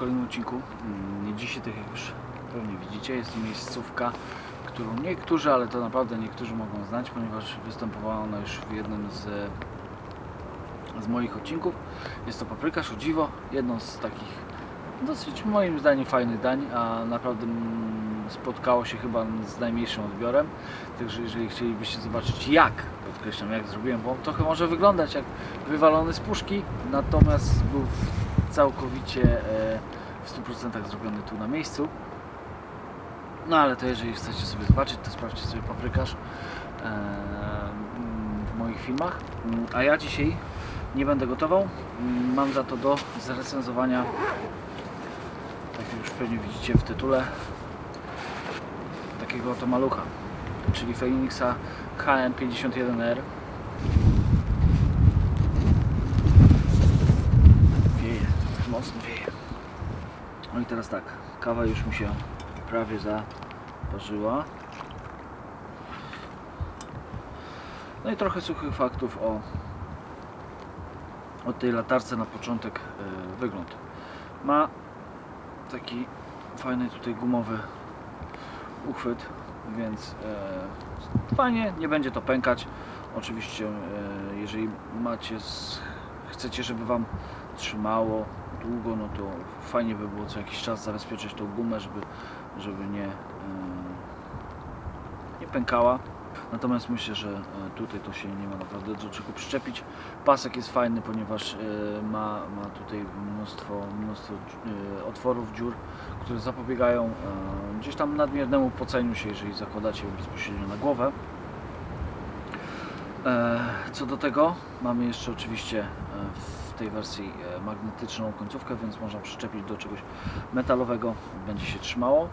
Kolejnym odcinku. Mm, Dzisiaj, tak jak już pewnie widzicie, jest to miejscówka, którą niektórzy, ale to naprawdę niektórzy mogą znać, ponieważ występowała ona już w jednym z, z moich odcinków. Jest to paprykarz, o dziwo, jedno z takich dosyć moim zdaniem fajnych dań, a naprawdę mm, spotkało się chyba z najmniejszym odbiorem. Także jeżeli chcielibyście zobaczyć jak, podkreślam jak zrobiłem, bo trochę może wyglądać jak wywalony z puszki, natomiast był całkowicie e, w 100% zrobiony tu na miejscu. No ale to jeżeli chcecie sobie zobaczyć, to sprawdźcie sobie paprykarz e, w moich filmach. A ja dzisiaj nie będę gotował. Mam za to do zrecenzowania, tak jak już pewnie widzicie w tytule, takiego oto malucha, czyli Phoenixa HM51R. No i teraz tak, kawa już mi się prawie zaparzyła. No i trochę suchych faktów o, o tej latarce na początek e, wygląd. Ma taki fajny tutaj gumowy uchwyt, więc e, fajnie, nie będzie to pękać. Oczywiście, e, jeżeli macie, chcecie, żeby Wam trzymało długo, no to fajnie by było co jakiś czas zabezpieczyć tą gumę, żeby, żeby nie, e, nie pękała. Natomiast myślę, że e, tutaj to się nie ma naprawdę do czego przyczepić. Pasek jest fajny, ponieważ e, ma, ma tutaj mnóstwo, mnóstwo otworów, dziur, które zapobiegają gdzieś tam nadmiernemu poceniu się, jeżeli zakładacie bezpośrednio na głowę. E, Co do tego mamy jeszcze oczywiście e, w tej wersji e, magnetyczną końcówkę, więc można przyczepić do czegoś metalowego, będzie się trzymało.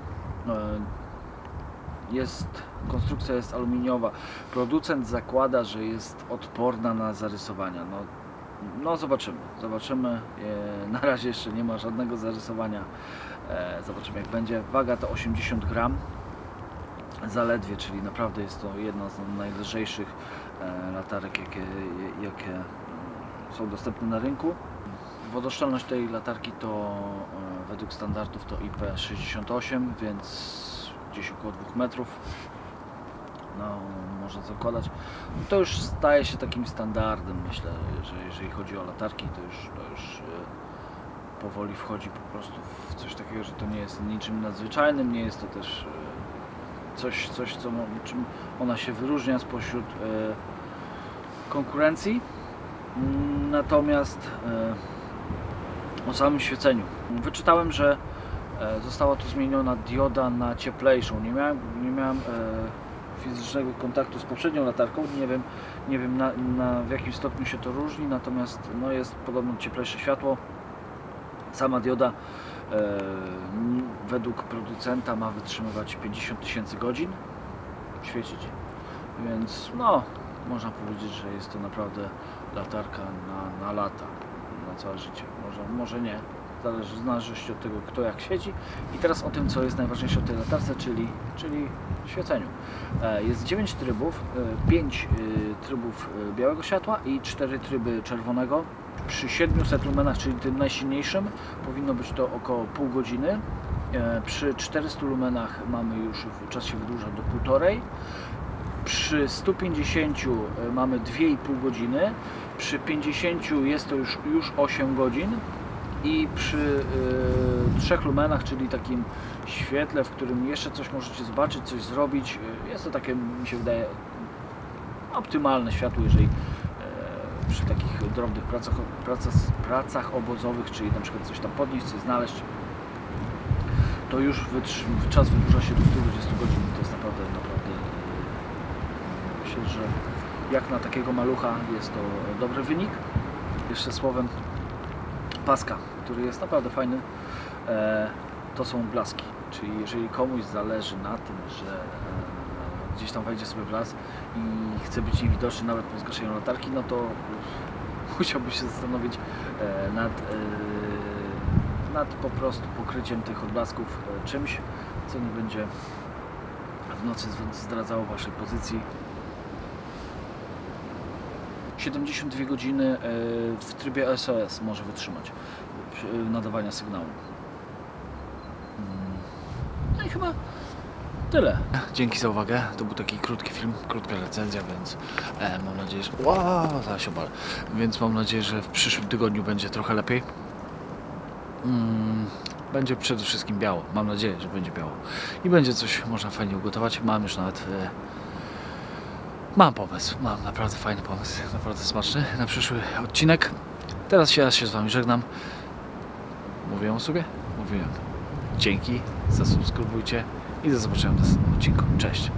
Jest, konstrukcja jest aluminiowa. Producent zakłada, że jest odporna na zarysowania. No, no zobaczymy, zobaczymy. Na razie jeszcze nie ma żadnego zarysowania. Zobaczymy jak będzie. Waga to 80 gram zaledwie, czyli naprawdę jest to jedna z najlżejszych e, latarek, jakie, jakie mm, są dostępne na rynku. Wodoszczelność tej latarki to e, według standardów to IP68, więc gdzieś około 2 metrów. No, można zakładać. To już staje się takim standardem, myślę, że jeżeli chodzi o latarki, to już, to już e, powoli wchodzi po prostu w coś takiego, że to nie jest niczym nadzwyczajnym, nie jest to też e, coś, coś co, czym ona się wyróżnia spośród e, konkurencji. Mm, Natomiast e, o samym świeceniu. Wyczytałem, że e, została tu zmieniona dioda na cieplejszą. Nie miałem, nie miałem e, fizycznego kontaktu z poprzednią latarką. Nie wiem, nie wiem na, na, w jakim stopniu się to różni, natomiast no, jest podobno cieplejsze światło. Sama dioda według producenta ma wytrzymywać 50 tysięcy godzin świecić. Więc no, można powiedzieć, że jest to naprawdę latarka na, na lata, na całe życie. Może, może nie, zależy w zależności od tego, kto jak świeci. I teraz o tym, co jest najważniejsze w tej latarce, czyli, czyli świeceniu. E, Jest 9 trybów, 5 trybów e, białego światła i 4 tryby czerwonego. Przy 700 lumenach, czyli tym najsilniejszym, powinno być to około pół godziny. E, Przy 400 lumenach mamy już, czas się wydłuża do półtorej. Przy 150 mamy 2,5 godziny. Przy 50 jest to już, już 8 godzin. I przy y, 3 lumenach, czyli takim świetle, w którym jeszcze coś możecie zobaczyć, coś zrobić, y, jest to takie, mi się wydaje, optymalne światło, jeżeli e, przy takich drobnych pracach, pracach, pracach obozowych, czyli na przykład coś tam podnieść, coś znaleźć, to już czas wydłuża się do 120 godzin. To jest naprawdę, naprawdę e, myślę, że jak na takiego malucha jest to dobry wynik. Jeszcze słowem paska, który jest naprawdę fajny, e, to są blaski. Czyli jeżeli komuś zależy na tym, że e, gdzieś tam wejdzie sobie w las i chce być niewidoczny nawet po zgaszeniu latarki, no to musiałby się zastanowić e, nad, nad po prostu pokryciem tych odblasków czymś, co nie będzie w nocy zdradzało Waszej pozycji. 72 godziny e, w trybie SOS może wytrzymać. e, nadawania sygnału. Mm. No i chyba tyle. Dzięki za uwagę. To był taki krótki film, krótka recenzja, więc e, mam nadzieję, że. Wow, się obalę. Więc mam nadzieję, że w przyszłym tygodniu będzie trochę lepiej. Mm, będzie przede wszystkim biało. Mam nadzieję, że będzie biało. I będzie coś można fajnie ugotować. Mam już nawet. E, mam pomysł. Mam naprawdę fajny pomysł. Naprawdę smaczny na przyszły odcinek. Teraz się, ja się z Wami żegnam. Mówiłem o sobie? Mówiłem. Dzięki, zasubskrybujcie i do zobaczenia w następnym odcinku. Cześć.